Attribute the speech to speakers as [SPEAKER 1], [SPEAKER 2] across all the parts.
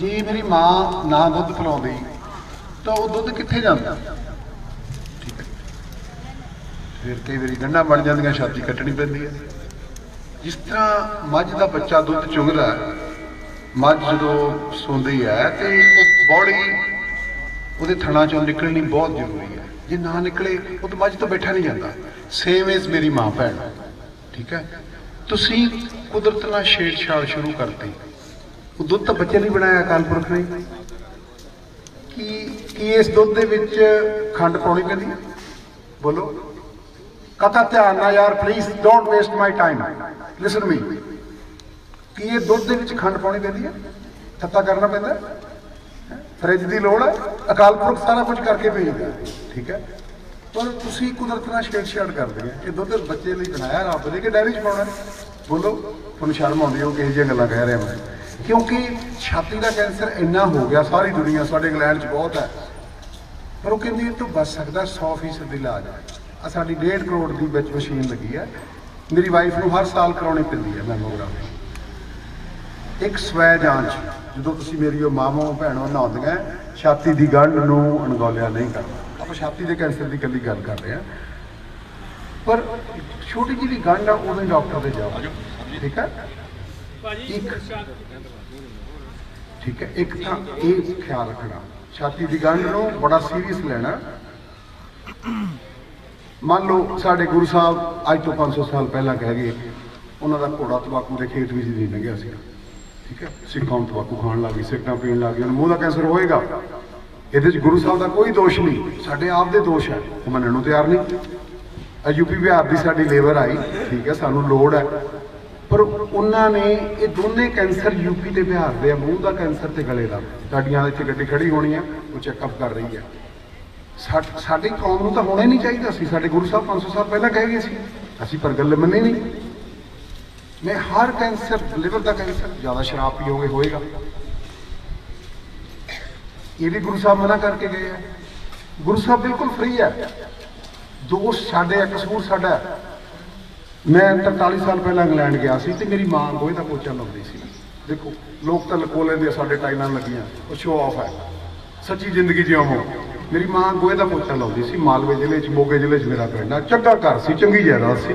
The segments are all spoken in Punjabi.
[SPEAKER 1] ਜੇ ਮੇਰੀ ਮਾਂ ਨਾ ਦੁੱਧ ਪਿਲਾਉਂਦੀ, ਤਾਂ ਉਹ ਦੁੱਧ ਕਿੱਥੇ ਜਾਂਦਾ? ਠੀਕ ਹੈ। ਫਿਰ ਕਈ ਵਾਰੀ ਗੰਢਾਂ ਬਣ ਜਾਂਦੀਆਂ, ਛਾਤੀ ਕੱਟਣੀ ਪੈਂਦੀ ਹੈ। ਜਿਸ ਤਰ੍ਹਾਂ ਮੱਝ ਦਾ ਬੱਚਾ ਦੁੱਧ ਚੁੰਗਦਾ ਮੱਝ ਜਦੋਂ ਸੌਂਦੀ ਹੈ, ਤੇ ਉਹ ਬੋੜੀ ਉਹਦੇ ਥਣਾ ਚੋਂ ਨਿਕਲਣੀ ਬਹੁਤ ਜ਼ਰੂਰੀ ਹੈ। ਜੇ ਨਾ ਨਿਕਲੇ, ਉਹ ਤਾਂ ਮੱਝ ਤੋਂ ਬੈਠਾ ਨਹੀਂ ਜਾਂਦਾ। ਸੇਮ ਇਜ਼ ਮੇਰੀ ਮਾਂ ਭੈਣ। ਠੀਕ ਹੈ। ਤੁਸੀਂ ਕੁਦਰਤ ਨਾਲ ਛੇੜਛਾੜ ਸ਼ੁਰੂ ਕਰਤੀ। ਉਹ ਦੁੱਧ ਤਾਂ ਬੱਚੇ ਲਈ ਬਣਾਇਆ ਅਕਾਲ ਪੁਰਖ ਨੇ। ਕੀ ਕੀ ਇਸ ਦੁੱਧ ਦੇ ਵਿੱਚ ਖੰਡ ਪਾਉਣੀ ਪੈਂਦੀ? ਹੈ ਬੋਲੋ। ਕਥਾ ਧਿਆਨ ਨਾਲ ਯਾਰ please don't waste my time listen me ਕੀ ਇਹ ਦੁੱਧ ਦੇ ਵਿੱਚ ਖੰਡ ਪਾਉਣੀ ਪੈਂਦੀ ਹੈ? ਥੱਤਾ ਕਰਨਾ ਪੈਂਦਾ ਫਰਿੱਜ ਦੀ ਲੋੜ ਹੈ। ਅਕਾਲ ਪੁਰਖ ਸਾਰਾ ਕੁਝ ਕਰਕੇ ਭੇਜਦਾ ਠੀਕ ਹੈ। ਪਰ ਤੁਸੀਂ ਕੁਦਰਤ ਨਾਲ ਛੇੜਛਾੜ ਕਰਦੇ ਹੋ। ਇਹ ਦੁੱਧ ਬੱਚੇ ਲਈ ਬਣਾਇਆ, ਰੱਬ ਨੇ ਕਿ ਡੈਰੀ ਚ ਪਾਉਣਾ ਬੋਲੋ। ਤੁਹਾਨੂੰ ਸ਼ਰਮ ਆਉਂਦੀ ਹੋ ਕਿਹੋ ਜਿਹੀਆਂ ਗੱਲਾਂ ਕਹਿ ਰਿਹਾ ਮੈਂ। ਕਿਉਂਕਿ ਛਾਤੀ ਦਾ ਕੈਂਸਰ ਇੰਨਾ ਹੋ ਗਿਆ ਸਾਰੀ ਦੁਨੀਆ ਸਾਡੇ ਇੰਗਲੈਂਡ 'ਚ ਬਹੁਤ ਹੈ। ਪਰ ਉਹ ਕਹਿੰਦੀ ਇਹ ਤੋਂ ਬਚ ਸਕਦਾ 100% ਦੀ ਇਲਾਜ ਹੈ। ਆ ਸਾਡੀ 1.5 ਕਰੋੜ ਦੀ ਵਿੱਚ ਮਸ਼ੀਨ ਲੱਗੀ ਹੈ। ਮੇਰੀ ਵਾਈਫ ਨੂੰ ਹਰ ਸਾਲ ਕਰਾਉਣੀ ਪੈਂਦੀ ਹੈ ਮੈਮੋਗ੍ਰਾਫੀ ਇੱਕ ਸਵੈ ਜਾਂਚ ਜਦੋਂ ਤੁਸੀਂ ਮੇਰੀ ਉਹ ਮਾਮੋ ਭੈਣੋ ਨਹਾਉਂਦੀਆਂ ਛਾਤੀ ਦੀ ਗੰਢ ਨੂੰ ਅਣਗੌਲਿਆ ਨਹੀਂ ਕਰਨਾ। ਆਪਾਂ ਛਾਤੀ ਦੇ ਕੈਂਸਰ ਦੀ ਗੱਲੀ ਗੱਲ ਕਰ ਰਹੇ ਹਾਂ। ਪਰ ਛੋਟੀ ਜਿਹੀ ਗੰਢ ਆ ਹੀ ਡਾਕਟਰ ਦੇ ਜਾਓ। ਠੀਕ ਹੈ? ਇੱਕ ਠੀਕ ਹੈ। ਇੱਕ ਤਾਂ ਇਹ ਖਿਆਲ ਰੱਖਣਾ। ਛਾਤੀ ਦੀ ਗੰਢ ਨੂੰ ਬੜਾ ਸੀਰੀਅਸ ਲੈਣਾ। ਮੰਨ ਲਓ ਸਾਡੇ ਗੁਰੂ ਸਾਹਿਬ ਅੱਜ ਤੋਂ 500 ਸਾਲ ਪਹਿਲਾਂ ਕਹਿ ਗਏ, ਉਹਨਾਂ ਦਾ ਘੋੜਾ ਤਬਾਕੂ ਦੇ ਖੇਤ ਵਿੱਚ ਨਹੀਂ ਲੰਘਿਆ ਸੀ ਠੀਕ ਹੈ। ਸਿੱਖਾਂ ਨੂੰ ਤਬਾਕੂ ਖਾਣ ਲੱਗ ਲੱਗੀ ਸਿੱਟਾਂ ਪੀਣ ਲੱਗੀ ਉਹਨੂੰ ਮੂੰਹ ਦਾ ਕੈਂਸਰ ਹੋਏਗਾ। ਇਹਦੇ 'ਚ ਗੁਰੂ ਸਾਹਿਬ ਦਾ ਕੋਈ ਦੋਸ਼ ਨਹੀਂ। ਸਾਡੇ ਆਪ ਦੇ ਦੋਸ਼ ਹੈ। ਉਹ ਮੰਨਣ ਨੂੰ ਤਿਆਰ ਨਹੀਂ। ਆ ਯੂਪੀ ਬਿਹਾਰ ਦੀ ਸਾਡੀ ਲੇਬਰ ਆਈ। ਠੀਕ ਹੈ। ਸਾਨੂੰ ਲੋੜ ਹੈ। ਪਰ ਉਹਨਾਂ ਨੇ ਇਹ ਦੋਨੇ ਕੈਂਸਰ ਯੂਪੀ ਤੇ ਬਿਹਾਰ ਦੇ ਆ, ਮੂੰਹ ਦਾ ਕੈਂਸਰ ਤੇ ਗਲੇ ਦਾ। ਸਾਡੀਆਂ ਇੱਥੇ ਗੱਡੀ ਖੜੀ ਹੋਣੀ ਆ, ਉਹ ਚੈੱਕਅਪ ਕਰ ਰਹੀ ਹੈ ਸਾ- ਸਾਡੀ ਕੌਮ ਨੂੰ ਤਾਂ ਹੋਣਾ ਹੀ ਨਹੀਂ ਚਾਹੀਦਾ ਸੀ। ਸਾਡੇ ਗੁਰੂ ਸਾਹਿਬ 500 ਸਾਲ ਪਹਿਲਾਂ ਕਹਿ ਗਏ ਸੀ, ਅਸੀਂ ਪਰ ਗੱਲ ਮੰਨੀ ਨਹੀਂ। ਮੈਂ ਹਰ ਕੈਂਸਰ ਲਿਵਰ ਦਾ ਕੈਂਸਰ, ਜ਼ਿਆਦਾ ਸ਼ਰਾਬ ਪੀਓਗੇ ਹੋਏਗਾ। ਇਹ ਵੀ ਗੁਰੂ ਸਾਹਿਬ ਮਨਾ ਕਰਕੇ ਗਏ ਆ। ਗੁਰੂ ਸਾਹਿਬ ਬਿਲਕੁਲ ਫ੍ਰੀ ਹੈ ਦੋਸ਼ ਸਾਡੇ ਕਸੂਰ ਸਾਡਾ ਮੈਂ 43 ਸਾਲ ਪਹਿਲਾਂ ਇੰਗਲੈਂਡ ਗਿਆ ਸੀ ਤੇ ਮੇਰੀ ਮਾਂ ਗੋਹੇ ਦਾ ਪੋਚਾ ਲਾਉਂਦੀ ਸੀ। ਦੇਖੋ, ਲੋਕ ਤਾਂ ਲਕੋ ਲੈਂਦੇ ਸਾਡੇ ਟਾਈਲਾਂ ਲੱਗੀਆਂ, ਉਹ ਸ਼ੋਅ ਆਫ ਹੈ। ਸੱਚੀ ਜ਼ਿੰਦਗੀ ਜਿਉਂ ਮੇਰੀ ਮਾਂ ਗੋਹੇ ਦਾ ਪੋਚਾ ਲਾਉਂਦੀ ਸੀ, ਮਾਲਵੇ ਜ਼ਿਲ੍ਹੇ 'ਚ, ਮੋਗੇ ਜ਼ਿਲ੍ਹੇ 'ਚ ਮੇਰਾ ਪਿੰਡ ਆ। ਚੰਗਾ ਘਰ ਸੀ, ਚੰਗੀ ਜਾਇਦਾਦ ਸੀ।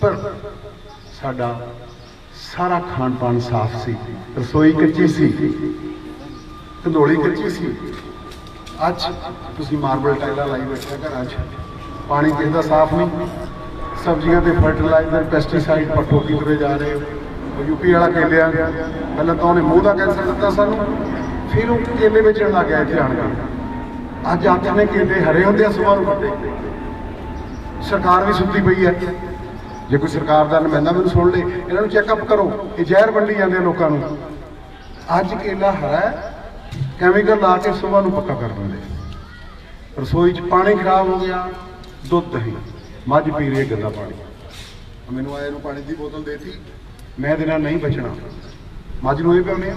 [SPEAKER 1] ਪਰ ਸਾਡਾ ਸਾਰਾ ਖਾਣ ਪਾਣ ਸਾਫ਼ ਸੀ, ਰਸੋਈ ਕੱਚੀ ਸੀ ਕੰਧੋਲੀ ਕੱਚੀ ਸੀ। ਅੱਜ ਤੁਸੀਂ ਮਾਰਬਲ ਟਾਈਲਾਂ ਲਾਈ ਬੈਠੇ ਘਰਾਂ 'ਚ, ਪਾਣੀ ਕਿਸੇ ਦਾ ਸਾਫ਼ ਨਹੀਂ। ਸਬਜ਼ੀਆਂ ਤੇ ਫਰਟੀਲਾਈਜ਼ਰ ਪੈਸਟੀਸਾਈਡ ਪੱਟੋ ਕੀ ਤੁਰੇ ਜਾ ਰਹੇ ਹੋ ਉਹ ਯੂਪੀ ਵਾਲਾ ਕੇਲਿਆਂ ਪਹਿਲਾਂ ਤਾਂ ਉਹਨੇ ਮੂੰਹ ਦਾ ਕੈਂਸਰ ਦਿੱਤਾ ਸਾਨੂੰ, ਫਿਰ ਉਹ ਕੇਲੇ ਵੇਚਣ ਲੱਗ ਗਿਆ ਇੱਥੇ ਆਣ ਕੇ। ਅੱਜ ਨੇ ਕੇਲੇ ਹਰੇ ਹੁੰਦੇ ਆ ਸੁਬਾਹ ਨੂੰ ਵੱਡੇ ਸਰਕਾਰ ਵੀ ਸੁੱਤੀ ਪਈ ਹੈ। ਜੇ ਕੋਈ ਸਰਕਾਰ ਦਾ ਨੁਮਾਇੰਦਾ ਮੈਨੂੰ ਸੁਣ ਲੇ, ਇਹਨਾਂ ਨੂੰ ਚੈੱਕਅਪ ਕਰੋ। ਇਹ ਜ਼ਹਿਰ ਵੰਡੀ ਜਾਂਦੇ ਲੋਕਾਂ ਨੂੰ। ਅੱਜ ਕੇਲਾ ਹਰਾ ਕੈਮੀਕਲ ਲਾ ਕੇ ਸੁਬਾਹ ਨੂੰ ਪੱਕਾ ਕਰ ਦਿੰਦੇ। ਰਸੋਈ 'ਚ ਪਾਣੀ ਖਰਾਬ ਹੋ ਗਿਆ, ਦੁੱਧ ਦਹੀਂ। ਮੱਝ ਪੀ ਰਹੀ ਹੈ ਗੰਦਾ ਪਾਣੀ। ਮੈਨੂੰ ਆਏ ਨੂੰ ਪਾਣੀ ਦੀ ਬੋਤਲ ਦੇਤੀ। ਮੈਂ ਇਹਦੇ ਨਾਲ ਨਹੀਂ ਬਚਣਾ। ਮੱਝ ਨੂੰ ਇਹ ਪਿਆਉਂਦੇ ਆ।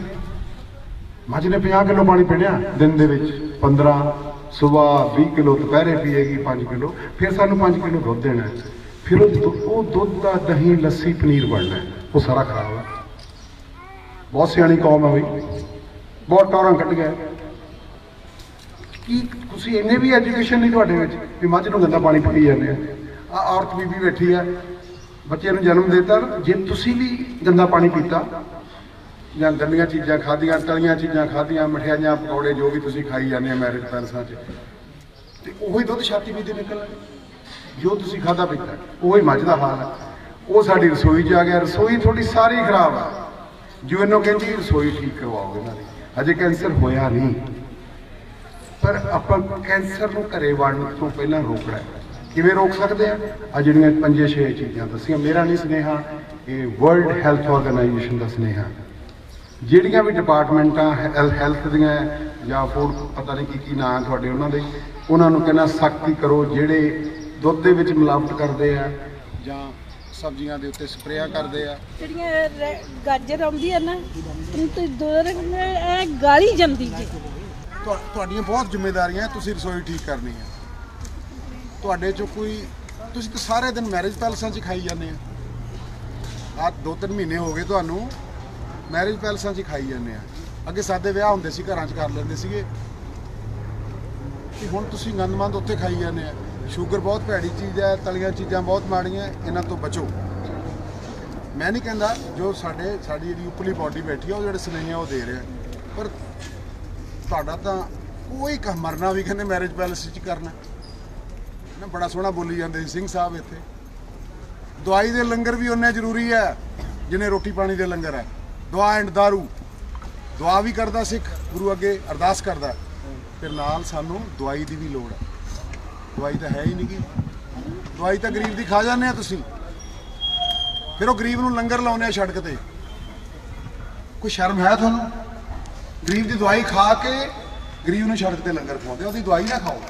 [SPEAKER 1] ਮੱਝ ਨੇ 50 ਕਿਲੋ ਪਾਣੀ ਪੀਣਿਆ ਦਿਨ ਦੇ ਵਿੱਚ। 15 ਸਵੇਰ 20 ਕਿਲੋ ਦੁਪਹਿਰੇ ਪੀਏਗੀ 5 ਕਿਲੋ। ਫਿਰ ਸਾਨੂੰ 5 ਕਿਲੋ ਦੁੱਧ ਦੇਣਾ। ਫਿਰ ਉਹ ਦੁ- ਉਹ ਦੁੱਧ ਦਾ ਦਹੀਂ ਲੱਸੀ ਪਨੀਰ ਬਣਨਾ। ਉਹ ਸਾਰਾ ਖਰਾਬ ਹੈ। ਬਹੁਤ ਸਿਆਣੀ ਕੌਮ ਹੈ ਬਈ। ਬਹੁਤ ਟੌਰਾਂ ਕੱਢੀਆਂ ਕੀ ਤੁਸੀਂ ਇੰਨੇ ਵੀ ਐਜੂਕੇਸ਼ਨ ਨਹੀਂ ਤੁਹਾਡੇ ਵਿੱਚ ਵੀ ਮੱਝ ਨੂੰ ਗੰਦਾ ਪਾਣੀ ਪੀ ਜਾਂਦੇ ਆ ਆ ਔਰਤ ਬੀਬੀ ਬੈਠੀ ਆ ਬੱਚੇ ਨੂੰ ਜਨਮ ਦਿੱਤਾ, ਜੇ ਤੁਸੀਂ ਵੀ ਗੰਦਾ ਪਾਣੀ ਪੀਤਾ, ਜਾਂ ਗੰਦੀਆਂ ਚੀਜ਼ਾਂ ਖਾਧੀਆਂ, ਤਲੀਆਂ ਚੀਜ਼ਾਂ ਖਾਧੀਆਂ, ਮਠਿਆਈਆਂ, ਪਕੌੜੇ, ਜੋ ਵੀ ਤੁਸੀਂ ਖਾਈ ਜਾਂਦੇ ਆ ਮੈਰਿਜ ਪੈਲਸਾਂ 'ਚ, ਤੇ ਉਹੀ ਦੁੱਧ ਛਾਤੀ ਵਿੱਚ ਨਿਕਲਣਾ। ਜੋ ਤੁਸੀਂ ਖਾਦਾ ਪੀਤਾ, ਉਹੀ ਮੱਝ ਦਾ ਹਾਲ ਹੈ ਉਹ ਸਾਡੀ ਰਸੋਈ 'ਚ ਆ ਗਿਆ, ਰਸੋਈ ਤੁਹਾਡੀ ਸਾਰੀ ਖਰਾਬ ਆ। ਜੋ ਇਹਨੂੰ ਕਹਿੰਦੀ, ਰਸੋਈ ਠੀਕ ਕਰਵਾਓ ਇਹਨਾਂ ਦੀ। ਅਜੇ ਕੈਂਸਰ ਹੋਇਆ ਨਹੀਂ। ਪਰ ਆਪਾਂ ਕੈਂਸਰ ਨੂੰ ਘਰੇ ਵੜਨ ਤੋਂ ਪਹਿਲਾਂ ਰੋਕਣਾ ਹੈ। ਕਿਵੇਂ ਰੋਕ ਸਕਦੇ ਆ? ਆ ਜਿਹੜੀਆਂ ਪੰਜੇ ਛੇ ਚੀਜ਼ਾਂ ਦੱਸੀਆਂ ਮੇਰਾ ਨਹੀਂ ਸੁਨੇਹਾ ਇਹ ਵਰਲਡ ਹੈਲਥ ਆਰਗੇਨਾਈਜੇਸ਼ਨ ਦਾ ਸੁਨੇਹਾ। ਜਿਹੜੀਆਂ ਵੀ ਡਿਪਾਰਟਮੈਂਟਾਂ ਹੈਲਥ ਦੀਆਂ ਜਾਂ ਫੂਡ ਪਤਾ ਨਹੀਂ ਕੀ ਕੀ ਨਾਂ ਤੁਹਾਡੇ ਉਹਨਾਂ ਦੇ ਉਹਨਾਂ ਨੂੰ ਕਹਿੰਦਾ ਸਖਤੀ ਕਰੋ ਜਿਹੜੇ ਦੁੱਧ ਦੇ ਵਿੱਚ ਮਿਲਾਵਟ ਕਰਦੇ ਆ ਜਾਂ ਸਬਜ਼ੀਆਂ ਦੇ ਉੱਤੇ ਸਪਰੇਅ ਕਰਦੇ ਆ।
[SPEAKER 2] ਜਿਹੜੀਆਂ ਰੈ- ਗਾਜਰ ਆਉਂਦੀ ਹੈ ਨਾ ਉਹਨੂੰ ਤੇ ਦੋਰ ਇਹ ਗਾਲੀ ਜਾਂਦੀ ਜੀ।
[SPEAKER 1] ਤੁਹਾ- ਤੁਹਾਡੀਆਂ ਬਹੁਤ ਜ਼ਿੰਮੇਵਾਰੀਆਂ ਹੈ ਤੁਸੀਂ ਰਸੋਈ ਠੀਕ ਕਰਨੀ ਹੈ ਤੁਹਾਡੇ ਚੋਂ ਕੋਈ, ਤੁਸੀਂ ਤਾਂ ਸਾਰੇ ਦਿਨ ਮੈਰਿਜ ਪੈਲਸਾਂ 'ਚ ਖਾਈ ਜਾਂਦੇ ਆ। ਆ ਦੋ ਤਿੰਨ ਮਹੀਨੇ ਹੋ ਗਏ ਤੁਹਾਨੂੰ ਮੈਰਿਜ ਪੈਲਸਾਂ 'ਚ ਖਾਈ ਜਾਂਦੇ ਆ। ਅੱਗੇ ਸਾਦੇ ਵਿਆਹ ਹੁੰਦੇ ਸੀ, ਘਰਾਂ 'ਚ ਕਰ ਲੈਂਦੇ ਸੀਗੇ। ਕਿ ਹੁਣ ਤੁਸੀਂ ਗੰਦਮੰਦ ਉੱਥੇ ਖਾਈ ਜਾਂਦੇ ਆ। ਸ਼ੂਗਰ ਬਹੁਤ ਭੈੜੀ ਚੀਜ਼ ਹੈ ਤਲੀਆਂ ਚੀਜ਼ਾਂ ਬਹੁਤ ਮਾੜੀਆਂ, ਇਹਨਾਂ ਤੋਂ ਬਚੋ। ਮੈਂ ਨਹੀਂ ਕਹਿੰਦਾ ਜੋ ਸਾਡੇ, ਸਾਡੀ ਜਿਹੜੀ ਉਪਰਲੀ ਬਾਡੀ ਬੈਠੀ ਆ, ਉਹ ਜਿਹੜੇ ਸੁਨੇਹੀਆਂ ਉਹ ਦੇ ਰਿਹਾ। ਪਰ ਤੁਹਾਡਾ ਤਾਂ ਕੋਈ ਕੰਮ ਮਰਨਾ ਵੀ ਕਹਿੰਦੇ ਮੈਰਿਜ ਪੈਲੇਸ 'ਚ ਕਰਨਾ। ਨਾ, ਬੜਾ ਸੋਹਣਾ ਬੋਲੀ ਜਾਂਦੇ ਸੀ, ਸਿੰਘ ਸਾਹਿਬ ਇੱਥੇ। ਦਵਾਈ ਦੇ ਲੰਗਰ ਵੀ ਉਹਨੇ ਜ਼ਰੂਰੀ ਹੈ, ਜਿਨੇ ਰੋਟੀ ਪਾਣੀ ਦੇ ਲੰਗਰ ਹੈ। ਦਵਾ ਐਂਡ दारू ਦੁਆ ਵੀ ਕਰਦਾ ਸਿੱਖ, ਗੁਰੂ ਅੱਗੇ ਅਰਦਾਸ ਕਰਦਾ। ਫਿਰ ਨਾਲ ਸਾਨੂੰ ਦਵਾਈ ਦੀ ਵੀ ਲੋੜ ਹੈ। ਦਵਾਈ ਤਾਂ ਹੈ ਹੀ ਨਹੀਂ ਗੀ ਦਵਾਈ ਤਾਂ ਗਰੀਬ ਦੀ ਖਾ ਜਾਂਦੇ ਆ ਤੁਸੀਂ। ਫਿਰ ਉਹ ਗਰੀਬ ਨੂੰ ਲੰਗਰ ਲਾਉਂਦੇ ਆ ਸੜਕ ਤੇ। ਕੋਈ ਸ਼ਰਮ ਹੈ ਤੁਹਾਨੂੰ? ਗਰੀਬ ਦੀ ਦਵਾਈ ਖਾ ਕੇ ਗਰੀਬ ਨੂੰ ਸੜਕ ਤੇ ਲੰਗਰ ਖਵਾਉਂਦੇ ਉਹਦੀ ਦਵਾਈ ਨਾ ਖਾਓ।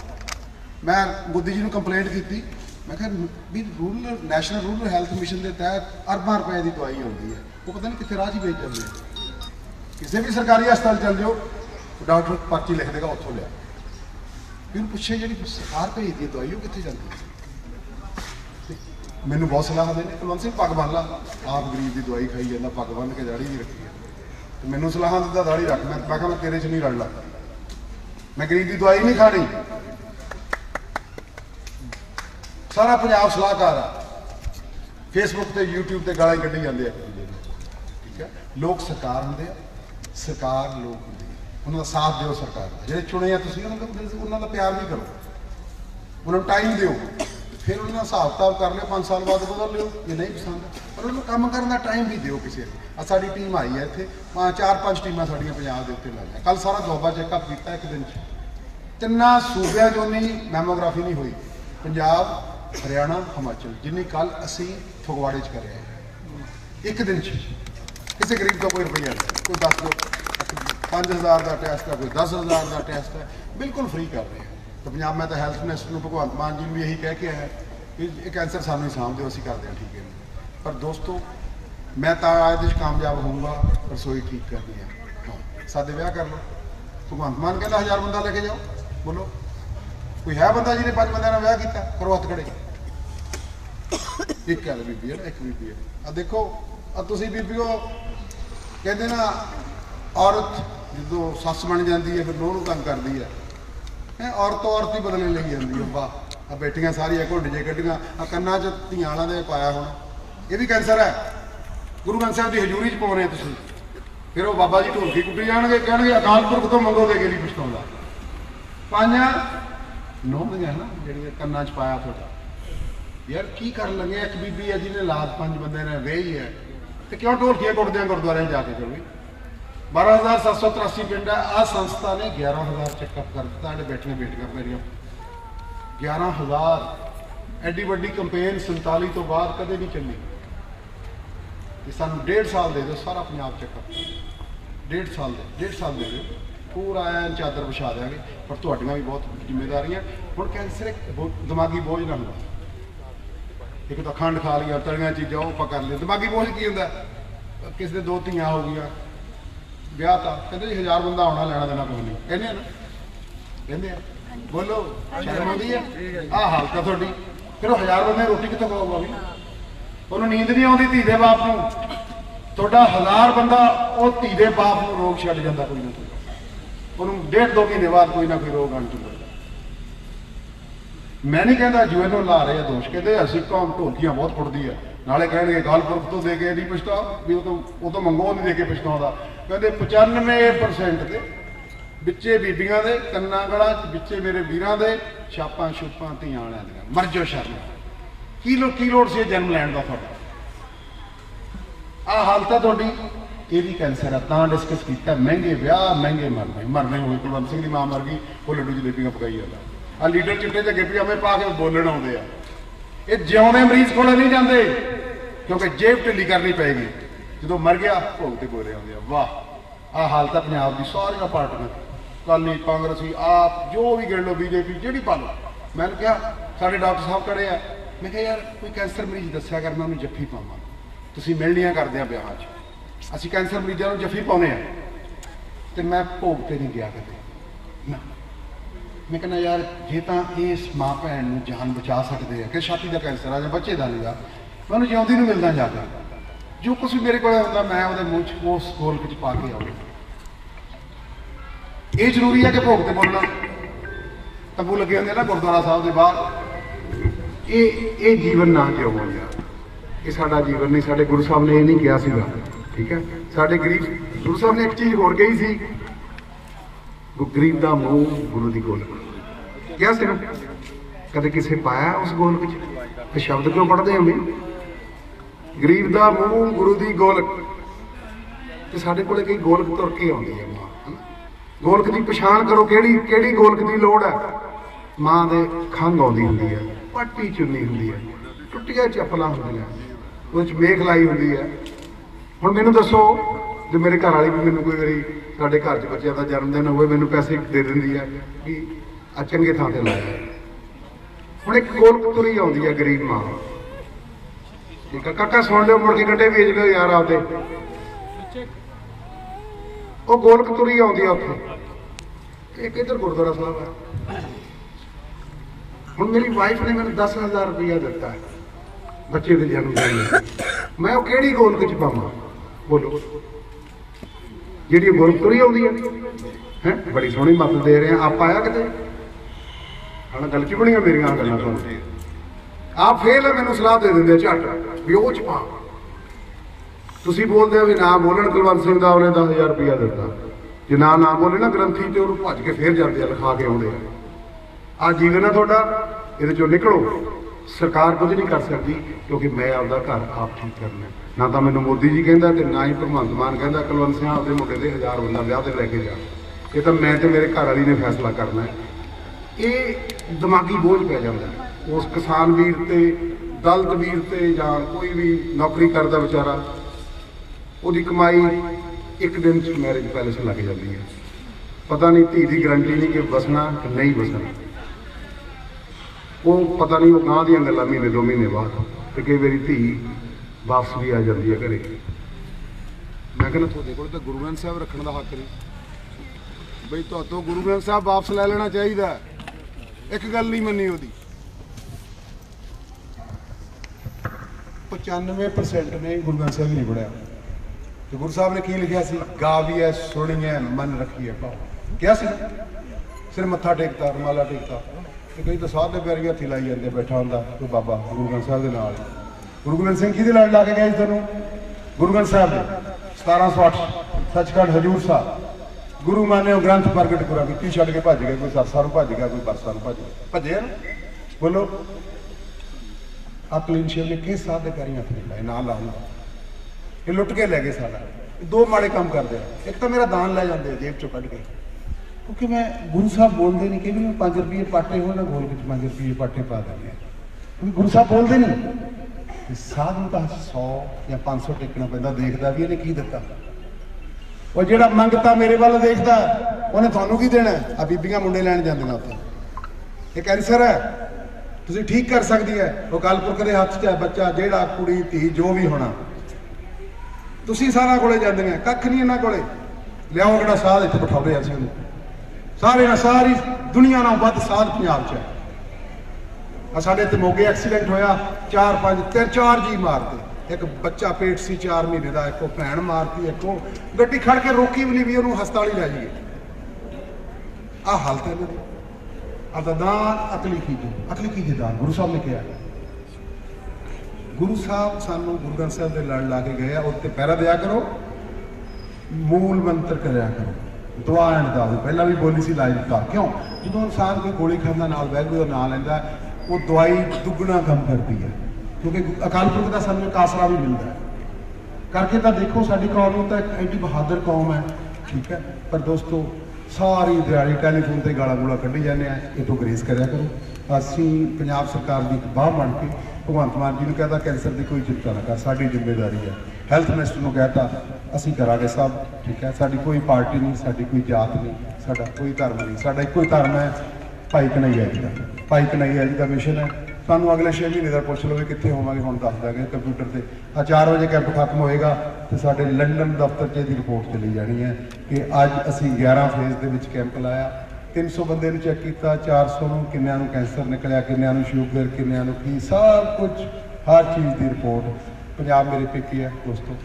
[SPEAKER 1] ਮੈਂ ਮੋਦੀ ਜੀ ਨੂੰ ਕੰਪਲੇਂਟ ਕੀਤੀ। ਮੈਂ ਕਿਹਾ, ਵੀ rural national rural health mission ਦੇ ਤਹਿਤ ਅਰਬਾਂ ਰੁਪਏ ਦੀ ਦਵਾਈ ਆਉਂਦੀ ਹੈ। ਉਹ ਪਤਾ ਨਹੀਂ ਕਿੱਥੇ ਰਾਹ 'ਚ ਹੀ ਵੇਚ ਜਾਂਦੇ ਆ। ਕਿਸੇ ਵੀ ਸਰਕਾਰੀ ਹਸਪਤਾਲ ਚੱਲ ਜਾਓ ਡਾਕਟਰ ਪਰਚੀ ਲਿਖ ਦੇਗਾ, ਉੱਥੋਂ ਲਿਆ। ਫਿਰ ਪੁੱਛੇ ਜਿਹੜੀ ਸਰਕਾਰ ਭੇਜਦੀ ਹੈ ਦਵਾਈ, ਉਹ ਕਿੱਥੇ ਜਾਂਦੀ ਹੈ? ਮੈਨੂੰ ਬਹੁਤ ਸਲਾਹ ਦਿੰਦੇ ਨੇ। ਕੁਲਵੰਤ ਸਿੰਘ, ਪੱਗ ਬੰਨ ਲਾ। ਆਪ ਗਰੀਬ ਦੀ ਦਵਾਈ ਖਾਈ ਜਾਂਦਾ, ਪੱਗ ਬੰਨ ਕੇ ਦਾੜੀ ਵੀ ਰੱਖੀ ਹੈ। ਤੇ ਮੈਨੂੰ ਸਲਾਹਾਂ ਦਿੰਦਾ ਦਾੜੀ ਰੱਖ। ਮੈਂ ਮੈਂ ਕਿਹਾ, ਮੈਂ ਤੇਰੇ 'ਚ ਨਹੀਂ ਰਲਣਾ ਮੈਂ ਗਰੀਬ ਦੀ ਦਵਾਈ ਨਹੀਂ ਖਾਣੀ। ਸਾਰਾ ਪੰਜਾਬ ਸਲਾਹਕਾਰ ਆ। ਫੇਸਬੁੱਕ ਤੇ YouTube ਤੇ ਗਾਲਾਂ ਕੱਢੀ ਜਾਂਦੇ ਆ ਠੀਕ ਹੈ? ਲੋਕ ਸਰਕਾਰ ਹੁੰਦੇ ਆ। ਸਰਕਾਰ ਲੋਕ ਹੁੰਦੀ ਹੈ ਉਹਨਾਂ ਦਾ ਸਾਥ ਦਿਓ ਸਰਕਾਰ ਦਾ। ਜਿਹੜੇ ਚੁਣੇ ਆ ਤੁਸੀਂ, ਉਹਨਾਂ ਦਾ ਉਹਨਾਂ ਦਾ ਪਿਆਰ ਵੀ ਕਰੋ। ਉਹਨਾਂ ਨੂੰ ਟਾਈਮ ਦਿਓ। ਫਿਰ ਉਹਨਾਂ ਦਾ ਹਿਸਾਬ ਕਿਤਾਬ ਕਰ ਲਿਓ 5 ਸਾਲ ਬਾਅਦ ਬਦਲ ਲਿਓ। ਜੇ ਨਹੀਂ ਪਸੰਦ, ਪਰ ਉਹਨਾਂ ਨੂੰ ਕੰਮ ਕਰਨ ਦਾ ਟਾਈਮ ਵੀ ਦਿਓ ਕਿਸੇ ਨੂੰ। ਆ ਸਾਡੀ ਟੀਮ ਆਈ ਹੈ ਇੱਥੇ। ਪੰਜ ਚਾਰ ਪੰਜ ਟੀਮਾਂ ਸਾਡੀਆਂ ਪੰਜਾਬ ਦੇ ਉੱਤੇ ਲਾਈਆਂ। ਕੱਲ ਸਾਰਾ ਦੋਬਾ ਚੈੱਕਅਪ ਕੀਤਾ ਇੱਕ ਦਿਨ 'ਚ। ਤਿੰਨਾਂ ਸੂਬਿਆਂ 'ਚੋਂ ਨਹੀਂ ਮੈਮੋਗ੍ਰਾਫੀ ਨਹੀਂ ਹੋਈ। ਪੰਜਾਬ ਹਰਿਆਣਾ, ਹਿਮਾਚਲ, ਜਿੰਨੀ ਕੱਲ ਅਸੀਂ ਫਗਵਾੜੇ 'ਚ ਕਰ ਰਹੇ ਹਾਂ। ਇੱਕ ਦਿਨ 'ਚ। ਕਿਸੇ ਗਰੀਬ ਦਾ ਕੋਈ ਰੁਪਈਆ ਨਹੀਂ। ਕੋਈ 10 ਲੋ 5000 ਦਾ ਟੈਸਟ ਹੈ, ਕੋਈ 10000 ਦਾ ਟੈਸਟ ਹੈ। ਬਿਲਕੁਲ ਫ੍ਰੀ ਕਰ ਰਹੇ ਹਾਂ। ਤੇ ਪੰਜਾਬ, ਮੈਂ ਤਾਂ ਹੈਲਥ ਮਿਨਿਸਟਰ ਨੂੰ ਭਗਵੰਤ ਮਾਨ ਜੀ ਨੂੰ ਵੀ ਇਹੀ ਕਹਿ ਕੇ ਆਇਆ ਕਿ ਇਹ ਕੈਂਸਰ ਸਾਨੂੰ ਹੀ ਸਾਂਭ ਦਿਓ, ਅਸੀਂ ਕਰਦੇ ਹਾਂ ਠੀਕ ਹੈ ਪਰ ਦੋਸਤੋ, ਮੈਂ ਤਾਂ ਇਹਦੇ 'ਚ ਕਾਮਯਾਬ ਹੋਊਂਗਾ, ਰਸੋਈ ਠੀਕ ਕਰਨੀ ਹੈ, ਸਾਡੇ ਵਿਆਹ ਕਰ ਲਓ। ਭਗਵੰਤ ਮਾਨ ਕਹਿੰਦਾ ਹਜ਼ਾਰ ਬੰਦਾ ਲੈ ਕੇ ਜਾਓ। ਬੋਲੋ। ਕੋਈ ਹੈ ਬੰਦਾ ਜਿਹਨੇ ਪੰਜ ਬੰਦਿਆਂ ਨਾਲ ਵਿਆਹ ਕੀਤਾ? ਕਰੋ ਹੱਥ ਖੜੇ। ਇੱਕ ਗੱਲ ਬੀਬੀ ਹੈ ਨਾ, ਇੱਕ ਬੀਬੀ ਹੈ। ਆ ਦੇਖੋ ਆ ਤੁਸੀਂ ਬੀਬੀਓ ਕਹਿੰਦੇ ਨਾ, ਔਰਤ ਜਦੋਂ ਸੱਸ ਬਣ ਜਾਂਦੀ ਹੈ, ਫਿਰ ਨੂੰਹ ਨੂੰ ਤੰਗ ਕਰਦੀ ਹੈ। ਹੈ, ਔਰਤ ਔਰਤ ਹੀ ਬਦਲਣ ਲਈ ਜਾਂਦੀ ਹੈ। ਵਾਹ ਆ ਬੇਟੀਆਂ ਸਾਰੀਆਂ ਘੁੰਡ ਜੇ ਕੱਢੀਆਂ ਆ ਕੰਨਾਂ 'ਚ ਧੀਆਂ ਵਾਲਾਂ ਦੇ ਪਾਇਆ ਹੁਣ। ਇਹ ਵੀ ਕੈਂਸਰ ਹੈ। ਗੁਰੂ ਗ੍ਰੰਥ ਸਾਹਿਬ ਦੀ ਹਜ਼ੂਰੀ 'ਚ ਪਾਉਣੇ ਤੁਸੀਂ। ਫਿਰ ਉਹ ਬਾਬਾ ਜੀ ਢੋਲਕੀ ਕੁੱਟੀ ਜਾਣਗੇ, ਕਹਿਣਗੇ, ਅਕਾਲ ਪੁਰਖ ਤੋਂ ਮੰਗੋ ਦੇ ਕੇ ਨਹੀਂ ਪਛਤਾਉਂਦਾ ਪੰਜ ਨੌ ਦੀਆਂ ਨਾ, ਜਿਹੜੀਆਂ ਕੰਨਾਂ 'ਚ ਪਾਇਆ ਤੁਹਾਡਾ। ਯਾਰ ਕੀ ਕਰਨ ਲੱਗੇ? ਇੱਕ ਬੀਬੀ ਹੈ ਜਿਹਨੇ ਲਾਤ ਪੰਜ ਬੰਦੇ ਨੇ ਵੇਹੀ ਹੈ। ਤੇ ਕਿਉਂ ਢੋਲਕੀਆਂ ਕੁੱਟਦੇ ਆ ਗੁਰਦੁਆਰਿਆਂ 'ਚ ਜਾ ਕੇ ਕਰੋਗੇ 12783 ਪਿੰਡ ਹੈ। ਆ ਸੰਸਥਾ ਨੇ 11000 ਚੈੱਕਅਪ ਕਰ ਦਿੱਤਾ, ਸਾਡੇ ਬੈਠੀਆਂ ਬੇਟੀਆਂ ਮੇਰੀਆਂ। 11000 ਐਡੀ ਵੱਡੀ ਕੰਪੇਨ 47 ਤੋਂ ਬਾਅਦ ਕਦੇ ਨਹੀਂ ਚੱਲੀ। ਤੇ ਸਾਨੂੰ 1.5 ਸਾਲ ਦੇ ਦਿਓ, ਸਾਰਾ ਪੰਜਾਬ ਚੈੱਕਅਪ। 1.5 ਸਾਲ ਦੇ 1.5 ਸਾਲ ਦੇ ਦਿਓ। ਪੂਰਾ ਐਨ ਚਾਦਰ ਵਿਛਾ ਦਿਆਂਗੇ ਪਰ ਤੁਹਾਡੀਆਂ ਵੀ ਬਹੁਤ ਜ਼ਿੰਮੇਵਾਰੀਆਂ। ਹੁਣ ਕੈਂਸਰ ਇੱਕ ਬੋ- ਦਿਮਾਗੀ ਬੋਝ ਨਾ ਹੁੰਦਾ। ਇੱਕ ਤਾਂ ਖੰਡ ਖਾ ਲਿਆ ਤਲੀਆਂ ਚੀਜ਼ਾਂ ਉਹ ਆਪਾਂ ਕਰ ਲਿਆ ਦਿਮਾਗੀ ਬੋਝ ਕੀ ਹੁੰਦਾ? ਕਿਸੇ ਦੇ ਦੋ ਧੀਆਂ ਹੋ ਗਈਆਂ ਵਿਆਹ ਤਾਂ ਕਹਿੰਦੇ ਜੀ ਹਜ਼ਾਰ ਬੰਦਾ ਆਉਣਾ ਲੈਣਾ ਦੇਣਾ ਕੋਈ ਨਹੀਂ। ਕਹਿੰਦੇ ਆ ਨਾ? ਕਹਿੰਦੇ ਆ। ਬੋਲੋ ਸ਼ਰਮ ਆਉਂਦੀ ਹੈ ਆਹ ਹਾਲਤ ਆ ਤੁਹਾਡੀ। ਫਿਰ ਉਹ ਹਜ਼ਾਰ ਬੰਦੇ ਰੋਟੀ ਕਿੱਥੋਂ ਖਾਊਗਾ ਵੀ? ਉਹਨੂੰ ਨੀਂਦ ਨਹੀਂ ਆਉਂਦੀ ਧੀ ਦੇ ਬਾਪ ਨੂੰ। ਤੁਹਾਡਾ ਹਜ਼ਾਰ ਬੰਦਾ ਉਹ ਧੀ ਦੇ ਬਾਪ ਨੂੰ ਰੋਗ ਛੱਡ ਜਾਂਦਾ ਕੋਈ ਨਾ ਕੋਈ। ਉਹਨੂੰ ਡੇਢ ਦੋ ਮਹੀਨੇ ਬਾਅਦ ਕੋਈ ਨਾ ਕੋਈ ਰੋਗ ਆਣ ਚੁੱਕਦਾ ਮੈਂ ਨਹੀਂ ਕਹਿੰਦਾ ਜੁਐਨੋ ਲਾ ਰਹੇ ਆ ਦੋਸ਼, ਕਹਿੰਦੇ ਅਸੀਂ ਕੌਮ ਢੋਲਕੀਆਂ ਬਹੁਤ ਫੁੱਟਦੀ ਆ। ਨਾਲੇ ਕਹਿਣਗੇ ਗਾਲਪੁਰਖ ਤੋਂ ਦੇ ਕੇ ਨਹੀਂ ਪਛਤਾ ਵੀ ਉਹ ਤੋਂ ਉਹ ਤੋਂ ਮੰਗੋ ਨਹੀਂ ਦੇ ਕੇ ਪਛਤਾਉਂਦਾ। ਕਹਿੰਦੇ 95% ਦੇ ਵਿੱਚੇ ਬੀਬੀਆਂ ਦੇ, ਕੰਨਾਂ ਗਲਾਂ ਚ, ਵਿੱਚੇ ਮੇਰੇ ਵੀਰਾਂ ਦੇ, ਛਾਪਾਂ ਛੁਪਾਂ ਧੀਆਂ ਵਾਲਿਆਂ ਦੀਆਂ। ਮਰ ਜਾਓ ਸ਼ਰਮ। ਕੀ ਲੋ ਕੀ ਲੋੜ ਸੀ ਜਨਮ ਲੈਣ ਦਾ ਤੁਹਾਡਾ? ਆ ਹਾਲਤ ਹੈ ਤੁਹਾਡੀ। ਇਹ ਵੀ ਕੈਂਸਰ ਆ, ਤਾਂ ਡਿਸਕਸ ਕੀਤਾ, ਮਹਿੰਗੇ ਵਿਆਹ, ਮਹਿੰਗੇ ਮਰਨੇ ਮਰਨੇ ਹੋਏ, ਕੁਲਵੰਤ ਸਿੰਘ ਦੀ ਮਾਂ ਮਰ ਗਈ, ਉਹ ਲੱਡੂ ਜਲੇਬੀਆਂ ਪਕਾਈ ਜਾਂਦਾ। ਆ ਲੀਡਰ ਚਿੱਟੇ ਤੇ ਪਜਾਮੇ ਪਾ ਕੇ ਬੋਲਣ ਆਉਂਦੇ ਆ। ਇਹ ਜਿਉਂਦੇ ਮਰੀਜ਼ ਕੋਲੇ ਨਹੀਂ ਜਾਂਦੇ, ਕਿਉਂਕਿ ਜੇਬ ਢਿੱਲੀ ਕਰਨੀ ਪਏਗੀ। ਜਦੋਂ ਮਰ ਗਿਆ, ਭੋਗ ਤੇ ਗੋਰੇ ਆਉਂਦੇ ਆ। ਵਾਹ ਆ ਹਾਲਤ ਆ ਪੰਜਾਬ ਦੀ, ਸਾਰੀਆਂ ਪਾਰਟੀਆਂ ਦੀ। ਅਕਾਲੀ ਕਾਂਗਰਸੀ, ਆਪ, ਜੋ ਵੀ ਗਿਣ ਲਓ, ਬੀਜੇਪੀ, ਜਿਹੜੀ ਪਾ ਲਓ। ਮੈਂ ਕਿਹਾ, ਸਾਡੇ ਡਾਕਟਰ ਸਾਹਿਬ ਖੜੇ ਆ। ਮੈਂ ਕਿਹਾ, ਯਾਰ, ਕੋਈ ਕੈਂਸਰ ਮਰੀਜ਼ ਦੱਸਿਆ ਕਰਨਾ ਉਹਨੂੰ ਜੱਫੀ ਪਾਵਾਂ। ਤੁਸੀਂ ਮਿਲਣੀਆਂ ਕਰਦੇ ਆ ਵਿਆਹਾਂ 'ਚ। ਅਸੀਂ ਕੈਂਸਰ ਮਰੀਜ਼ਾਂ ਨੂੰ ਜੱਫੀ ਪਾਉਨੇ ਆ ਤੇ ਮੈਂ ਭੋਗ ਤੇ ਨਹੀਂ ਗਿਆ ਕਦੇ। ਨਾ। ਮੈਂ ਕਹਿੰਦਾ, ਯਾਰ, ਜੇ ਤਾਂ ਇਸ ਮਾਂ ਭੈਣ ਨੂੰ ਜਾਨ ਬਚਾ ਸਕਦੇ ਆ, ਕਿ ਛਾਤੀ ਦਾ ਕੈਂਸਰ ਆ ਜਾਂ ਬੱਚੇ ਦਾ ਨਹੀਂਗਾ ਮੈਂ ਉਹਨੂੰ ਜਿਉਂਦੀ ਨੂੰ ਮਿਲਦਾ ਜਾ ਕੇ। ਜੋ ਕੁਝ ਵੀ ਮੇਰੇ ਕੋਲ ਹੁੰਦਾ, ਮੈਂ ਉਹਦੇ ਮੂੰਹ 'ਚ ਉਸ ਗੋਲਕ 'ਚ ਪਾ ਕੇ ਆਉਂਦਾ। ਇਹ ਜ਼ਰੂਰੀ ਹੈ ਕਿ ਭੋਗ ਤੇ ਬੋਲਣਾ। ਤੰਬੂ ਲੱਗੇ ਹੁੰਦੇ ਨਾ ਗੁਰਦੁਆਰਾ ਸਾਹਿਬ ਦੇ ਬਾਹਰ। ਇਹ ਇਹ ਜੀਵਨ ਨਾ ਜਿਓ ਯਾਰ ਇਹ ਸਾਡਾ ਜੀਵਨ ਨਹੀਂ, ਸਾਡੇ ਗੁਰੂ ਸਾਹਿਬ ਨੇ ਇਹ ਨਹੀਂ ਕਿਹਾ ਸੀਗਾ। ਠੀਕ ਹੈ? ਸਾਡੇ ਗਰੀਬ, ਗੁਰੂ ਸਾਹਿਬ ਨੇ ਇੱਕ ਚੀਜ਼ ਹੋਰ ਕਹੀ ਸੀ ਗਰੀਬ ਦਾ ਮੂੰਹ ਗੁਰੂ ਦੀ ਗੋਲਕ ਕਿਹਾ ਸੀ ਕਦੇ ਕਿਸੇ ਪਾਇਆ ਉਸ ਗੋਲਕ ਵਿੱਚ? ਤੇ ਸ਼ਬਦ ਕਿਉਂ ਪੜ੍ਹਦੇ ਹਾਂ ਵੀ? ਗਰੀਬ ਦਾ ਮੂੰਹ ਗੁਰੂ ਦੀ ਗੋਲਕ ਤੇ ਸਾਡੇ ਕੋਲੇ ਕਈ ਗੋਲਕ ਤੁਰ ਕੇ ਆਉਂਦੀ ਹੈ ਮਾਂ ਗੋਲਕ ਦੀ ਪਛਾਣ ਕਰੋ ਕਿਹੜੀ ਕਿਹੜੀ ਗੋਲਕ ਦੀ ਲੋੜ ਹੈ? ਮਾਂ ਦੇ ਖੰਘ ਆਉਂਦੀ ਹੁੰਦੀ ਹੈ, ਪੱਟੀ ਚੁੰਨੀ ਹੁੰਦੀ ਹੈ, ਟੁੱਟੀਆਂ ਚੱਪਲਾਂ ਹੁੰਦੀਆਂ, ਉਹਦੇ ਚ ਮੇਖ ਲਾਈ ਹੁੰਦੀ ਹੈ। ਹੁਣ ਮੈਨੂੰ ਦੱਸੋ, ਜੇ ਮੇਰੇ ਘਰ ਵਾਲੀ ਵੀ ਮੈਨੂੰ ਕੋਈ ਵਾਰੀ ਸਾਡੇ ਘਰ 'ਚ ਬੱਚਿਆਂ ਦਾ ਜਨਮ ਦਿਨ ਹੋਵੇ, ਮੈਨੂੰ ਪੈਸੇ ਦੇ ਦਿੰਦੀ ਹੈ ਕਿ ਆ ਚੰਗੇ ਥਾਂ ਤੇ ਲਾਇਆ। ਹੁਣ ਇੱਕ ਗੋਲਕ ਤੁਰੀ ਆਉਂਦੀ ਹੈ ਗਰੀਬ ਮਾਂ। ਠੀਕ ਆ, ਕਾਕਾ ਸੁਣ ਲਿਓ, ਮੁੜ ਕੇ ਗੱਡੇ ਵੇਚ ਲਿਓ ਯਾਰ ਆਪਦੇ। ਉਹ ਗੋਲਕ ਤੁਰੀ ਆਉਂਦੀ ਆ ਉੱਥੇ। ਇੱਕ ਇੱਧਰ ਗੁਰਦੁਆਰਾ ਸਾਹਿਬ ਹੈ ਹੁਣ ਮੇਰੀ ਵਾਈਫ ਨੇ ਮੈਨੂੰ 10000 ਰੁਪਇਆ ਦਿੱਤਾ ਬੱਚੇ ਦੇ ਜਨਮ ਦਿਨ ਮੈਂ ਉਹ ਕਿਹੜੀ ਗੋਲਕ ਚ ਪਾਵਾਂ? ਬੋਲੋ। ਜਿਹੜੀ ਗੋਲਕ ਆਉਂਦੀ ਹੈ ਹੈ? ਬੜੀ ਸੋਹਣੀ ਮੱਤ ਦੇ ਰਹੇ ਆ। ਆਪ ਆਇਆ ਕਿਤੇ? ਹਾਂ ਗੱਲ ਚ ਬਣੀਆਂ ਮੇਰੀਆਂ ਗੱਲਾਂ ਸੁਣ ਆਪ ਫੇਲ ਹੈ ਮੈਨੂੰ ਸਲਾਹ ਦੇ ਦਿੰਦੇ ਆ, ਝੱਟ। ਵੀ ਉਹ ਚ ਪਾ। ਤੁਸੀਂ ਬੋਲਦੇ ਹੋ ਵੀ ਨਾ ਬੋਲਣ ਕੁਲਵੰਤ ਸਿੰਘ ਦਾ, ਉਹਨੇ 10000 ਰੁਪਇਆ ਦਿੱਤਾ। ਜੇ ਨਾ ਨਾ ਬੋਲੇ ਨਾ ਗ੍ਰੰਥੀ, ਤੇ ਉਹਨੂੰ ਭੱਜ ਕੇ ਫੇਰ ਜਾਂਦੇ ਆ, ਲਿਖਾ ਕੇ ਆਉਂਦੇ ਆ। ਆ ਜੀਵਨ ਆ ਤੁਹਾਡਾ, ਇਹਦੇ ਚੋਂ ਨਿਕਲੋ। ਸਰਕਾਰ ਕੁਝ ਨਹੀਂ ਕਰ ਸਕਦੀ ਕਿਉਂਕਿ ਮੈਂ ਆਪਦਾ ਘਰ ਆਪ ਠੀਕ ਕਰਨਾ ਨਾ ਤਾਂ ਮੈਨੂੰ ਮੋਦੀ ਜੀ ਕਹਿੰਦਾ ਤੇ ਨਾ ਹੀ ਭਗਵੰਤ ਮਾਨ ਕਹਿੰਦਾ, ਕੁਲਵੰਤ ਸਿੰਘ, ਆਪਦੇ ਮੁੰਡੇ ਦੇ ਹਜ਼ਾਰ ਬੰਦਾ ਵਿਆਹ ਤੇ ਲੈ ਕੇ ਜਾ। ਇਹ ਤਾਂ ਮੈਂ ਤੇ ਮੇਰੇ ਘਰ ਵਾਲੀ ਨੇ ਫੈਸਲਾ ਕਰਨਾ ਇਹ ਦਿਮਾਗੀ ਬੋਝ ਪੈ ਜਾਂਦਾ ਉਸ ਕਿਸਾਨ ਵੀਰ ਤੇ, ਦਲਤ ਵੀਰ ਤੇ ਜਾਂ ਕੋਈ ਵੀ ਨੌਕਰੀ ਕਰਦਾ ਵਿਚਾਰਾ, ਉਹਦੀ ਕਮਾਈ ਇੱਕ ਦਿਨ ਚ ਮੈਰਿਜ ਪੈਲੇਸ ਲੱਗ ਜਾਂਦੀ ਹੈ। ਪਤਾ ਨਹੀਂ ਧੀ ਦੀ ਗਰੰਟੀ ਨਹੀਂ ਕਿ ਵਸਣਾ ਕਿ ਨਹੀਂ ਵਸਣਾ। ਉਹ ਪਤਾ ਨਹੀਂ ਉਹ ਗਾਂ ਦੀਆਂ ਗੱਲਾਂ ਮਹੀਨੇ ਦੋ ਮਹੀਨੇ ਬਾਅਦ। ਤੇ ਕਈ ਵਾਰੀ ਧੀ ਵਾਪਸ ਵੀ ਆ ਜਾਂਦੀ ਹੈ ਘਰੇ। ਮੈਂ ਕਹਿੰਦਾ ਤੁਹਾਡੇ ਕੋਲ ਤਾਂ ਗੁਰੂ ਗ੍ਰੰਥ ਸਾਹਿਬ ਰੱਖਣ ਦਾ ਹੱਕ ਨਹੀਂ। ਬਈ ਤੁਹਾਤੋਂ ਗੁਰੂ ਗ੍ਰੰਥ ਸਾਹਿਬ ਵਾਪਸ ਲੈ ਲੈਣਾ ਚਾਹੀਦਾ ਇੱਕ ਗੱਲ ਨਹੀਂ ਮੰਨੀ ਉਹਦੀ। 95% ਨੇ ਗੁਰੂ ਗ੍ਰੰਥ ਸਾਹਿਬ ਨਹੀਂ ਪੜਿਆ। ਤੇ ਗੁਰੂ ਸਾਹਿਬ ਨੇ ਕੀ ਲਿਖਿਆ ਸੀ? ਗਾਵੀਐ ਸੁਣੀਐ ਮਨ ਰੱਖੀਐ ਭਾਉ ਕਿਹਾ ਸੀ? ਨਾ? ਸਿਰ ਮੱਥਾ ਟੇਕਦਾ ਰਮਾਲਾ ਟੇਕਦਾ ਤੇ ਕਈ ਤਾਂ ਸਾਧ ਦੇ ਪੈਰੀਂ ਹੱਥੀ ਲਾਈ ਜਾਂਦੇ ਬੈਠਾ ਹੁੰਦਾ, ਕੋਈ ਬਾਬਾ ਗੁਰੂ ਗ੍ਰੰਥ ਸਾਹਿਬ ਦੇ ਨਾਲ। ਗੁਰੂ ਗੋਬਿੰਦ ਸਿੰਘ ਜੀ ਕਿਹਦੇ ਨਾਲ ਲਾ ਕੇ ਗਏ ਸੀ ਤੁਹਾਨੂੰ? ਗੁਰੂ ਗ੍ਰੰਥ ਸਾਹਿਬ ਦੇ 1708 ਸੱਚਖੰਡ ਹਜੂਰ ਸਾਹਿਬ। ਗੁਰੂ ਮਾਨਿਓ ਗ੍ਰੰਥ ਪ੍ਰਗਟ ਕਰਾ ਕੀਤੀ ਛੱਡ ਕੇ ਭੱਜ ਗਿਆ ਕੋਈ ਸਰਸਾ ਨੂੰ ਭੱਜ ਗਿਆ, ਕੋਈ ਬਰਸਾ ਨੂੰ ਭੱਜ ਗਿਆ। ਭੱਜਿਆ ਨਾ? ਬੋਲੋ। ਅਕਲੀਨ ਸ਼ਿਵ ਨੇ ਕਿਸ ਸਾਧ ਦੇ ਪੈਰੀਂ ਹੱਥ ਨਹੀਂ ਲਾਏ ਨਾ। ਲਾਉਣਾ ਇਹ ਲੁੱਟ ਕੇ ਲੈ ਗਏ ਸਾਡਾ। ਦੋ ਮਾੜੇ ਕੰਮ ਕਰਦੇ ਆ। ਇੱਕ ਤਾਂ ਮੇਰਾ ਦਾਨ ਲੈ ਜਾਂਦੇ ਆ ਜੇਬ ਚੋਂ ਕੱਢ ਕੇ। ਕਿਉਂਕਿ ਮੈਂ ਗੁਰੂ ਸਾਹਿਬ ਬੋਲਦੇ ਨਹੀਂ ਕਿ ਵੀ 5 ਰੁਪਏ ਪਾਟੇ ਹੋਣ ਨਾ ਗੋਲ ਵਿੱਚ 5 ਰੁਪਏ ਪਾਟੇ ਪਾ ਦਿੰਦੇ ਆ। ਕਿਉਂਕਿ ਗੁਰੂ ਸਾਹਿਬ ਬੋਲਦੇ ਨਹੀਂ ਤੇ ਸਾਧ ਨੂੰ ਤਾਂ 100 ਜਾਂ 500 ਟੇਕਣਾ ਪੈਂਦਾ, ਦੇਖਦਾ ਵੀ ਇਹਨੇ ਕੀ ਦਿੱਤਾ। ਉਹ ਜਿਹੜਾ ਮੰਗਤਾ ਮੇਰੇ ਵੱਲ ਦੇਖਦਾ, ਉਹਨੇ ਤੁਹਾਨੂੰ ਕੀ ਦੇਣਾ? ਆ ਬੀਬੀਆਂ ਮੁੰਡੇ ਲੈਣ ਜਾਂਦੀਆਂ ਉੱਥੇ। ਇਹ ਕੈਂਸਰ ਹੈ, ਤੁਸੀਂ ਠੀਕ ਕਰ ਸਕਦੀ ਹੈ। ਉਹ ਕਲਪੁਰਖ ਦੇ ਹੱਥ 'ਚ ਹੈ ਬੱਚਾ, ਜਿਹੜਾ ਕੁੜੀ, ਧੀ, ਜੋ ਵੀ ਹੋਣਾ। ਤੁਸੀਂ ਸਾਰਾ ਕੋਲੇ ਜਾਂਦੀਆਂ ਕੱਖ ਨਹੀਂ ਇਹਨਾਂ ਕੋਲੇ। ਲਿਆਓ ਕਿਹੜਾ ਸਾਧ ਇੱਥੇ ਬਿਠਾਉਂਦੇ ਆ ਅਸੀਂ ਉਹਨੂੰ। ਸਾਰੇ ਨਾਲ ਸਾਰੀ ਦੁਨੀਆ ਨਾਲ ਵੱਧ ਸਾਧ ਪੰਜਾਬ 'ਚ ਹੈ। ਆ ਸਾਡੇ ਇੱਥੇ ਮੋਗੇ ਐਕਸੀਡੈਂਟ ਹੋਇਆ, ਚਾਰ ਪੰਜ, ਤਿੰਨ, ਚਾਰ ਜੀ ਮਾਰਦੇ। ਇੱਕ ਬੱਚਾ ਪੇਟ ਸੀ 4 ਮਹੀਨੇ ਦਾ, ਇੱਕੋ ਭੈਣ ਮਾਰਤੀ, ਇੱਕੋ ਗੱਡੀ ਖੜ ਕੇ ਰੋਕੀ ਵੀ ਨਹੀਂ ਵੀ ਉਹਨੂੰ ਹਸਪਤਾਲ ਹੀ ਲੈ ਜਾਈਏ। ਆ ਹਾਲਤ ਹੈ ਇਹਨਾਂ ਦੀ ਆ ਤਾਂ ਦਾਨ ਅਕਲੀ ਕੀਜੋ ਅਕਲੀ ਕੀਜੇ ਦਾਨ? ਗੁਰੂ ਸਾਹਿਬ ਨੇ ਕਿਹਾ। ਗੁਰੂ ਸਾਹਿਬ ਸਾਨੂੰ ਗੁਰੂ ਗ੍ਰੰਥ ਸਾਹਿਬ ਦੇ ਲੜ ਲਾ ਕੇ ਗਏ ਆ ਉੱਤੇ ਪਹਿਰਾ ਦਿਆ ਕਰੋ, ਮੂਲ ਮੰਤਰ ਕਰਿਆ ਕਰੋ। ਦੁਆ ਐਂਡ ਦਾ ਪਹਿਲਾਂ ਵੀ ਬੋਲੀ ਸੀ ਲਾਈਵ ਤਾਂ। ਕਿਉਂ? ਜਦੋਂ ਇਨਸਾਨ ਕੋਈ ਗੋਲੀ ਖਾਂਦਾ ਨਾਲ ਵੈਗੂ ਦਾ ਨਾਂ ਲੈਂਦਾ, ਉਹ ਦਵਾਈ ਦੁੱਗਣਾ ਕੰਮ ਕਰਦੀ ਹੈ। ਕਿਉਂਕਿ ਅਕਾਲ ਪੁਰਖ ਦਾ ਸਾਨੂੰ ਇੱਕ ਆਸਰਾ ਵੀ ਮਿਲਦਾ ਕਰਕੇ ਤਾਂ ਦੇਖੋ ਸਾਡੀ ਕੌਮ ਨੂੰ ਤਾਂ ਇੱਕ ਐਡੀ ਬਹਾਦਰ ਕੌਮ ਹੈ। ਠੀਕ ਹੈ? ਪਰ ਦੋਸਤੋ, ਸਾਰੀ ਦਿਹਾੜੀ ਟੈਲੀਫੋਨ ਤੇ ਗਾਲਾਂ ਗੂਲਾਂ ਕੱਢੀ ਜਾਂਦੇ ਆ ਇਹ ਤੋਂ ਗਰੇਜ਼ ਕਰਿਆ ਕਰੋ। ਅਸੀਂ ਪੰਜਾਬ ਸਰਕਾਰ ਦੀ ਇੱਕ ਬਾਹ ਬਣ ਕੇ ਭਗਵੰਤ ਮਾਨ ਜੀ ਨੂੰ ਕਹਿੰਦਾ ਕੈਂਸਰ ਦੀ ਕੋਈ ਚਿੰਤਾ ਨਾ ਕਰ। ਸਾਡੀ ਜ਼ਿੰਮੇਵਾਰੀ ਹੈ। ਹੈਲਥ ਮਿਨਿਸਟਰ ਨੂੰ ਕਹਿਤਾ, ਅਸੀਂ ਕਰਾਂਗੇ ਸਭ, ਠੀਕ ਹੈ? ਸਾਡੀ ਕੋਈ ਪਾਰਟੀ ਨਹੀਂ, ਸਾਡੀ ਕੋਈ ਜਾਤ ਨਹੀਂ, ਸਾਡਾ ਕੋਈ ਧਰਮ ਨਹੀਂ, ਸਾਡਾ ਇੱਕੋ ਹੀ ਧਰਮ ਹੈ, ਭਾਈ ਕਨਈਆ ਜੀ ਦਾ। ਭਾਈ ਕਨਈਆ ਜੀ ਦਾ ਮਿਸ਼ਨ ਹੈ। ਸਾਨੂੰ ਅਗਲੇ 6 ਮਹੀਨੇ ਦਾ ਪੁੱਛ ਲਓ ਵੀ ਕਿੱਥੇ ਹੋਵਾਂਗੇ, ਹੁਣ ਦੱਸ ਦਾਂਗੇ ਕੰਪਿਊਟਰ ਤੇ। ਆ 4 ਵਜੇ ਕੈਂਪ ਖਤਮ ਹੋਏਗਾ ਤੇ ਸਾਡੇ ਲੰਡਨ ਦਫ਼ਤਰ 'ਚ ਇਹਦੀ ਰਿਪੋਰਟ ਚਲੀ ਜਾਣੀ ਹੈ ਕਿ ਅੱਜ ਅਸੀਂ 11 ਫੇਜ਼ ਦੇ ਵਿੱਚ ਕੈਂਪ ਲਾਇਆ। 300 ਬੰਦੇ ਨੂੰ ਚੈੱਕ ਕੀਤਾ 400 ਨੂੰ ਕਿੰਨਿਆਂ ਨੂੰ ਕੈਂਸਰ ਨਿਕਲਿਆ, ਕਿੰਨਿਆਂ ਨੂੰ ਸ਼ੂਗਰ, ਕਿੰਨਿਆਂ ਨੂੰ ਕੀ, ਸਭ ਕੁਝ ਹਰ ਚੀਜ਼ ਦੀ ਰਿਪੋਰਟ। ਪੰਜਾਬ ਮੇਰੇ ਪੇਕੇ ਹੈ ਦੋਸਤੋ।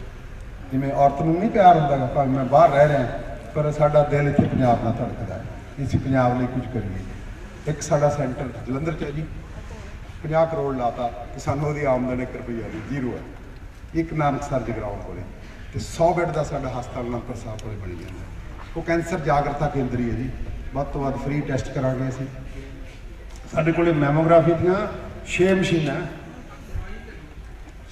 [SPEAKER 1] ਜਿਵੇਂ ਔਰਤ ਨੂੰ ਨਹੀਂ ਪਿਆਰ ਹੁੰਦਾ ਗਾ, ਭਾਵੇਂ ਮੈਂ ਬਾਹਰ ਰਹਿ ਰਿਹਾ, ਪਰ ਸਾਡਾ ਦਿਲ ਇੱਥੇ ਪੰਜਾਬ ਨਾਲ ਧੜਕਦਾ ਹੈ। ਅਸੀਂ ਪੰਜਾਬ ਲਈ ਕੁਝ ਕਰੀਏ। ਇੱਕ ਸਾਡਾ ਸੈਂਟਰ ਜਲੰਧਰ ਚ ਹੈ ਜੀ। 50 ਕਰੋੜ ਲਾਤਾ ਕਿ ਸਾਨੂੰ ਉਹਦੀ ਆਮਦਨ 1 ਰੁਪਈਆ ਦੀ ਜ਼ੀਰੋ ਹੈ। ਇੱਕ ਨਾਨਕ ਸਰ ਜਗਰਾਉਂ ਕੋਲੇ। ਤੇ 100 ਬੈੱਡ ਦਾ ਸਾਡਾ ਹਸਪਤਾਲ ਅਨੰਦਪੁਰ ਸਾਹਿਬ ਕੋਲੇ ਬਣੀ ਜਾਂਦਾ ਉਹ ਕੈਂਸਰ ਜਾਗਰਤਾ ਕੇਂਦਰ ਹੀ ਹੈ ਜੀ। ਵੱਧ ਤੋਂ ਵੱਧ ਫ੍ਰੀ ਟੈਸਟ ਕਰਾਂਗੇ ਅਸੀਂ। ਸਾਡੇ ਕੋਲੇ ਮੈਮੋਗ੍ਰਾਫੀ ਦੀਆਂ 6 ਮਸ਼ੀਨਾਂ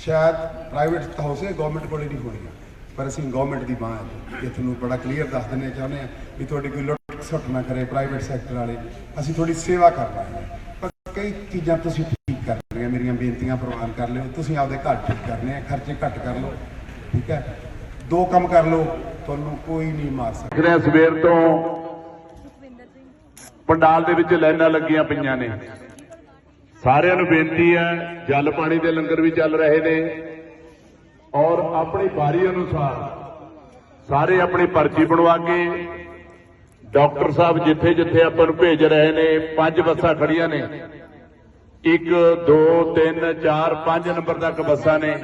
[SPEAKER 1] ਸ਼ਾਇਦ ਪ੍ਰਾਈਵੇਟ ਤਾਂ ਹੋ ਸੇ ਗਵਰਨਮੈਂਟ ਕੋਲੇ ਨਹੀਂ ਹੋਣੀਆਂ ਪਰ ਅਸੀਂ ਗਵਰਨਮੈਂਟ ਦੀ ਬਾਂਹ ਹੈ। ਇਹ ਤੁਹਾਨੂੰ ਬੜਾ ਕਲੀਅਰ ਦੱਸ ਦਿੰਦੇ ਚਾਹੁੰਦੇ ਆ ਵੀ ਤੁਹਾਡੀ ਕੋਈ ਲੁੱਟ ਸੁੱਟ ਨਾ ਕਰੇ ਪ੍ਰਾਈਵੇਟ ਸੈਕਟਰ ਵਾਲੇ। ਅਸੀਂ ਥੋੜੀ ਸੇਵਾ ਕਰਨਾ ਹੈ। ਪਰ ਕਈ ਚੀਜ਼ਾਂ ਤੁਸੀਂ ਠੀਕ ਕਰਨੀਆਂ ਮੇਰੀਆਂ ਬੇਨਤੀਆਂ ਪ੍ਰਵਾਨ ਕਰ ਲਿਓ। ਤੁਸੀਂ ਆਪਦੇ ਘਰ ਠੀਕ ਕਰਨੇ ਆ ਖਰਚੇ ਘੱਟ ਕਰ ਲਓ। ਠੀਕ ਹੈ? ਦੋ ਕੰਮ ਕਰ ਲਓ। ਤੁਹਾਨੂੰ ਕੋਈ ਨਹੀਂ ਮਾਰ ਸਕਦਾ।
[SPEAKER 3] ਰਹੇ ਸਵੇਰ ਤੋਂ। ਪੰਡਾਲ ਦੇ ਵਿੱਚ ਲਾਈਨਾਂ ਲੱਗੀਆਂ ਪਈਆਂ ਨੇ। ਸਾਰਿਆਂ ਨੂੰ ਬੇਨਤੀ ਹੈ, ਜਲ ਪਾਣੀ ਦੇ ਲੰਗਰ ਵੀ ਚੱਲ ਰਹੇ ਨੇ। ਔਰ ਆਪਣੀ ਵਾਰੀ ਅਨੁਸਾਰ ਸਾਰੇ ਆਪਣੀ ਪਰਚੀ ਬਣਵਾ ਕੇ ਡਾਕਟਰ ਸਾਹਿਬ ਜਿੱਥੇ ਜਿੱਥੇ ਆਪਾਂ ਨੂੰ ਭੇਜ ਰਹੇ ਨੇ, ਪੰਜ ਬੱਸਾਂ ਖੜੀਆਂ ਨੇ। 1 2 3 4 5 ਨੰਬਰ ਤੱਕ ਬੱਸਾਂ ਨੇ।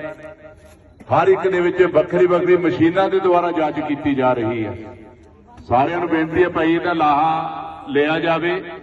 [SPEAKER 3] ਹਰ ਇੱਕ ਦੇ ਵਿੱਚ ਵੱਖਰੀ ਵੱਖਰੀ ਮਸ਼ੀਨਾਂ ਦੇ ਦੁਆਰਾ ਜਾਂਚ ਕੀਤੀ ਜਾ ਰਹੀ ਹੈ। ਸਾਰਿਆਂ ਨੂੰ ਬੇਨਤੀ ਹੈ ਭਾਈ, ਇਹਦਾ ਲਾਹਾ ਲਿਆ ਜਾਵੇ।